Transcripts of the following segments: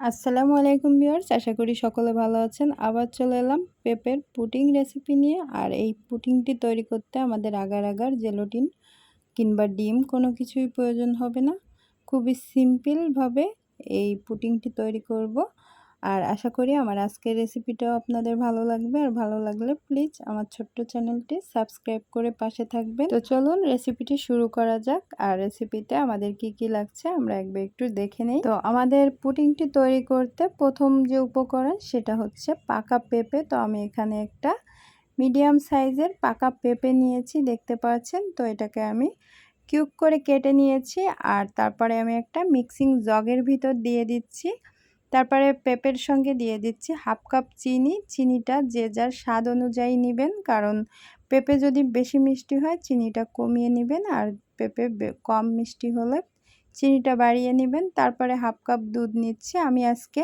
আসসালামু আলাইকুম ভিউয়ার্স, আশা করি সকলে ভালো আছেন। আবার চলে এলাম পেঁপের পুটিং রেসিপি নিয়ে। আর এই পুটিংটি তৈরি করতে আমাদের আগার আগার জেলোটিন কিংবা ডিম কোনো কিছুই প্রয়োজন হবে না। খুবই সিম্পলভাবে এই পুটিংটি তৈরি করব। আর আশা করি আমার আজকের রেসিপিটাও আপনাদের ভালো লাগবে। আর ভালো লাগলে প্লিজ আমার ছোট্ট চ্যানেলটি সাবস্ক্রাইব করে পাশে থাকবেন। তো চলুন রেসিপিটি শুরু করা যাক। আর রেসিপিতে আমাদের কি কি লাগছে আমরা একবার একটু দেখে নিই। তো আমাদের পুটিংটি তৈরি করতে প্রথম যে উপকরণ সেটা হচ্ছে পাকা পেঁপে। তো আমি এখানে একটা মিডিয়াম সাইজের পাকা পেঁপে নিয়েছি, দেখতে পাচ্ছেন? তো এটাকে আমি কিউব করে কেটে নিয়েছি। আর তারপরে আমি একটা মিক্সিং জগের ভিতর দিয়ে দিচ্ছি। তারপরে পেঁপের সঙ্গে দিয়ে দিচ্ছি হাফ কাপ চিনি। চিনিটা যে যার স্বাদ অনুযায়ী নেবেন, কারণ পেঁপে যদি বেশি মিষ্টি হয়, চিনিটা কমিয়ে নেবেন আর পেঁপে কম মিষ্টি হলে চিনিটা বাড়িয়ে নেবেন। তারপরে হাফ কাপ দুধ নিচ্ছি। আমি আজকে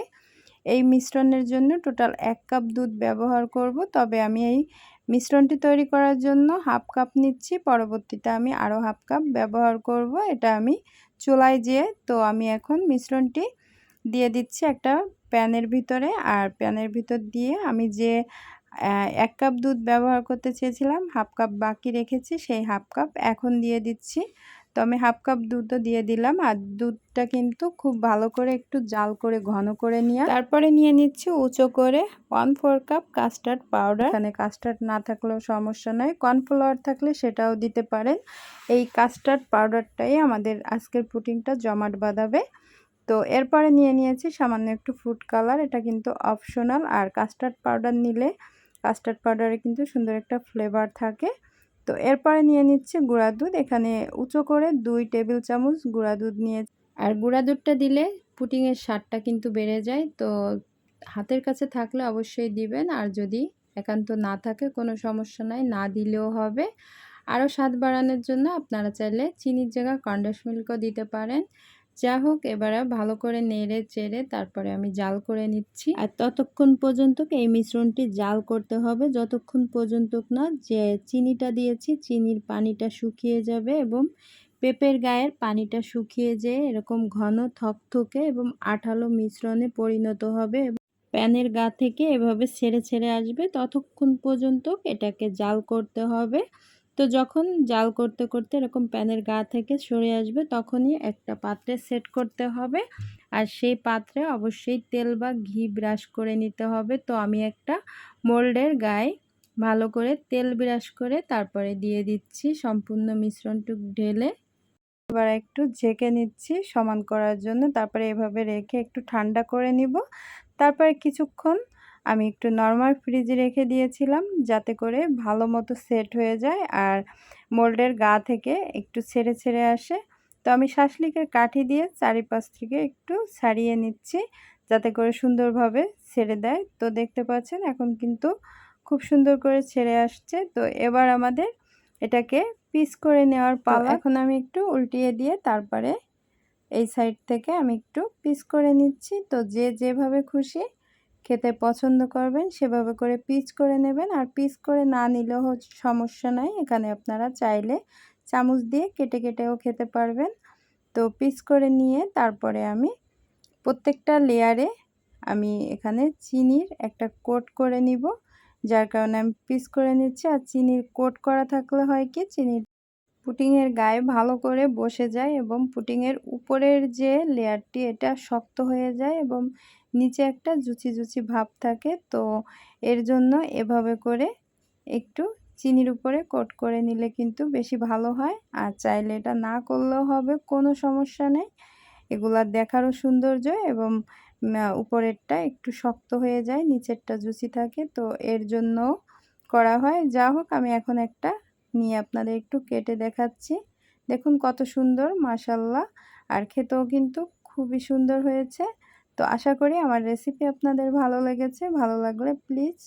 এই মিশ্রণের জন্য টোটাল এক কাপ দুধ ব্যবহার করব। তবে আমি এই মিশ্রণটি তৈরি করার জন্য হাফ কাপ নিচ্ছি। পরবর্তীতে আমি আরও হাফ কাপ ব্যবহার করব। এটা আমি চুলায় যেয়ে, তো আমি এখন মিশ্রণটি দিয়ে দিচ্ছি একটা প্যানের ভিতরে। আর প্যানের ভিতর দিয়ে আমি যে এক কাপ দুধ ব্যবহার করতে চেয়েছিলাম, হাফ কাপ বাকি রেখেছি, সেই হাফ কাপ এখন দিয়ে দিচ্ছি। তো আমি হাফ কাপ দুধও দিয়ে দিলাম। আর দুধটা কিন্তু খুব ভালো করে একটু জাল করে, ঘন করে নিয়ে তারপরে নিয়ে নিচ্ছি উঁচু করে one four cup custard powder. এখানে কাস্টার্ড না থাকলেও সমস্যা নয় কর্নফ্লাওয়ার থাকলে সেটাও দিতে পারেন। এই কাস্টার্ড পাউডারটাই আমাদের আজকের পুটিংটা জমাট বাঁধাবে। তো এরপরে নিয়ে নিয়েছি সামান্য একটু ফুড কালার এটা কিন্তু অপশনাল আর কাস্টার্ড পাউডার নিলে কাস্টার্ড পাউডারে কিন্তু সুন্দর একটা ফ্লেভার থাকে। তো এরপরে নিয়ে নিচ্ছে গুঁড়া দুধ। এখানে উঁচু করে দুই টেবিল চামচ গুঁড়া দুধ নিয়ে আর গুঁড়া দুধটা দিলে পুটিংয়ের স্বাদটা কিন্তু বেড়ে যায়। তো হাতের কাছে থাকলে অবশ্যই দিবেন। আর যদি একান্ত না থাকে, কোনো সমস্যা নাই, না দিলেও হবে। আরও স্বাদ বাড়ানোর জন্য আপনারা চাইলে চিনির জায়গায় কন্ডেন্স মিল্কও দিতে পারেন। যা হোক, এবারে ভালো করে নেড়ে চেড়ে তারপরে আমি জাল করে নিচ্ছি। আর ততক্ষণ পর্যন্ত এই মিশ্রণটি জাল করতে হবে? যতক্ষণ পর্যন্ত না যে চিনিটা দিয়েছি, চিনির পানিটা শুকিয়ে যাবে এবং পেঁপের গায়ের পানিটা শুকিয়ে যেয়ে এরকম ঘন থকথকে এবং আঠালো মিশ্রণে পরিণত হবে প্যানের গা থেকে এভাবে ছেড়ে ছেড়ে আসবে, ততক্ষণ পর্যন্ত এটাকে জাল করতে হবে। তো যখন জাল করতে করতে এরকম প্যানের গা থেকে সরে আসবে, তখনই একটা পাত্রে সেট করতে হবে। আর সেই পাত্রে অবশ্যই তেল বা ঘি ব্রাশ করে নিতে হবে। তো আমি একটা মোল্ডের গায়ে ভালো করে তেল ব্রাশ করে তারপরে দিয়ে দিচ্ছি সম্পূর্ণ মিশ্রণটুক ঢেলে। এবার একটু ঝেঁকে নিচ্ছি সমান করার জন্য। তারপরে এভাবে রেখে একটু ঠান্ডা করে নিব। তারপরে কিছুক্ষণ আমি একটু নর্মাল ফ্রিজে রেখে দিয়েছিলাম যাতে করে ভালো মতো সেট হয়ে যায় আর মোল্ডের গা থেকে একটু ছেড়ে ছেড়ে আসে। তো আমি শাসলিকের কাঠি দিয়ে চারিপাশ থেকে একটু ছাড়িয়ে নিচ্ছি যাতে করে সুন্দরভাবে ছেড়ে দেয়। তো দেখতে পাচ্ছেন এখন কিন্তু খুব সুন্দর করে ছেড়ে আসছে। তো এবার আমাদের এটাকে পিস করে নেওয়ার পালা। এখন আমি একটু উল্টিয়ে দিয়ে তারপরে এই সাইড থেকে আমি একটু পিস করে নিচ্ছি। তো যে যেভাবে খুশি খেতে পছন্দ করবেন, সেভাবে করে পিস করে নেবেন। আর পিস করে না নিলেও সমস্যা নাই। এখানে আপনারা চাইলে চামচ দিয়ে কেটে কেটেও খেতে পারবেন। তো পিস করে নিয়ে তারপরে আমি প্রত্যেকটা লেয়ারে আমি এখানে চিনির একটা কোট করে নিব। যার কারণে আমি পিস করে নিচ্ছি। আর চিনির কোট করা থাকলে হয় কি, চিনির পুটিংয়ের গায়ে ভালো করে বসে যায় এবং পুটিংয়ের উপরের যে লেয়ারটি, এটা শক্ত হয়ে যায় এবং নিচে একটা জুচি জুচি ভাব থাকে। তো এর জন্য এভাবে করে একটু চিনির উপরে কোট করে নিলে কিন্তু বেশি ভালো হয়। আর চাইলে এটা না করলেও হবে, কোনো সমস্যা নেই। এগুলা দেখারও সৌন্দর্য এবং উপরেরটা একটু শক্ত হয়ে যায়, নিচেরটা জুচি থাকে। তো এর জন্য করা হয়। যা হোক, আমি এখন একটা নিয়ে আপনাদের একটু কেটে দেখাচ্ছি। দেখুন কত সুন্দর মাসাল্লাহ আর খেতেও কিন্তু খুবই সুন্দর হয়েছে। তো আশা করি আমার রেসিপি আপনাদের ভালো লেগেছে। ভালো লাগলে প্লিজ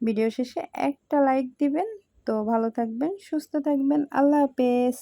ভিডিও শেষে একটা লাইক দিবেন। তো ভালো থাকবেন, সুস্থ থাকবেন। আল্লাহ হাফেজ।